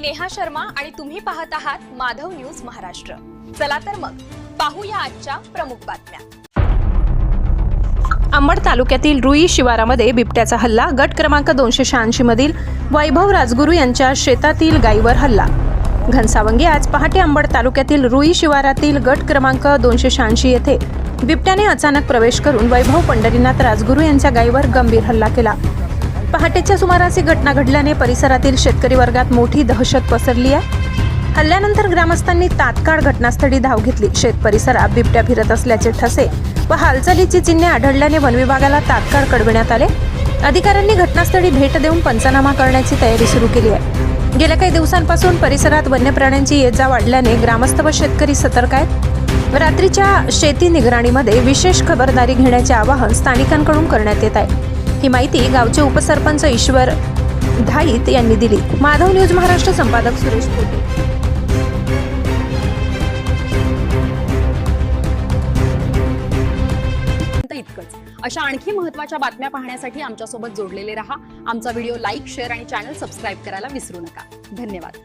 मी नेहा शर्मा आणि तुम्ही पाहत आहात माधव न्यूज महाराष्ट्र. चला तर मग पाहूया आजच्या प्रमुख बातम्या. अंबड तालुक्यातील रुई शिवारामध्ये बिबट्याचा हल्ला. गट क्रमांक दोनशे शहाऐंशी मधील वैभव राजगुरू यांच्या शेतातील गायीवर हल्ला. घनसावंगी आज पहाटे अंबड तालुक्यातील रुई शिवारातील गट क्रमांक दोनशे शहाऐंशी येथे बिबट्याने अचानक प्रवेश करून वैभव पंढरीनाथ राजगुरू यांच्या गायीवर गंभीर हल्ला केला. पहाटेच्या सुमारास ही घटना घडल्याने परिसरातील शेतकरी वर्गात मोठी दहशत पसरली आहे. हल्ल्यानंतर ग्रामस्थांनी तात्काळ घटनास्थळी धाव घेतली. शेत परिसरात बिबट्या फिरत असल्याचे ठसे व हालचालीची चिन्हे आढळल्याने वनविभागाला तात्काळ कळविण्यात आले. अधिकाऱ्यांनी घटनास्थळी भेट देऊन पंचनामा करण्याची तयारी सुरू केली आहे. गेल्या काही दिवसांपासून परिसरात वन्य प्राण्यांची ये जा वाढल्याने ग्रामस्थ व शेतकरी सतर्क आहेत. रात्रीच्या शेती निगराणीमध्ये विशेष खबरदारी घेण्याचे आवाहन स्थानिकांकडून करण्यात येत आहे. ही माहिती गावचे उपसरपंच ईश्वर धाईत यांनी दिली. माधव न्यूज महाराष्ट्र संपादक सुरेश पोटे इतकंच. अशा आणखी महत्त्वाच्या बातम्या पाहण्यासाठी आमच्यासोबत जोडलेले रहा. आमचा व्हिडिओ लाईक शेअर आणि चॅनल सबस्क्राईब करायला विसरू नका. धन्यवाद.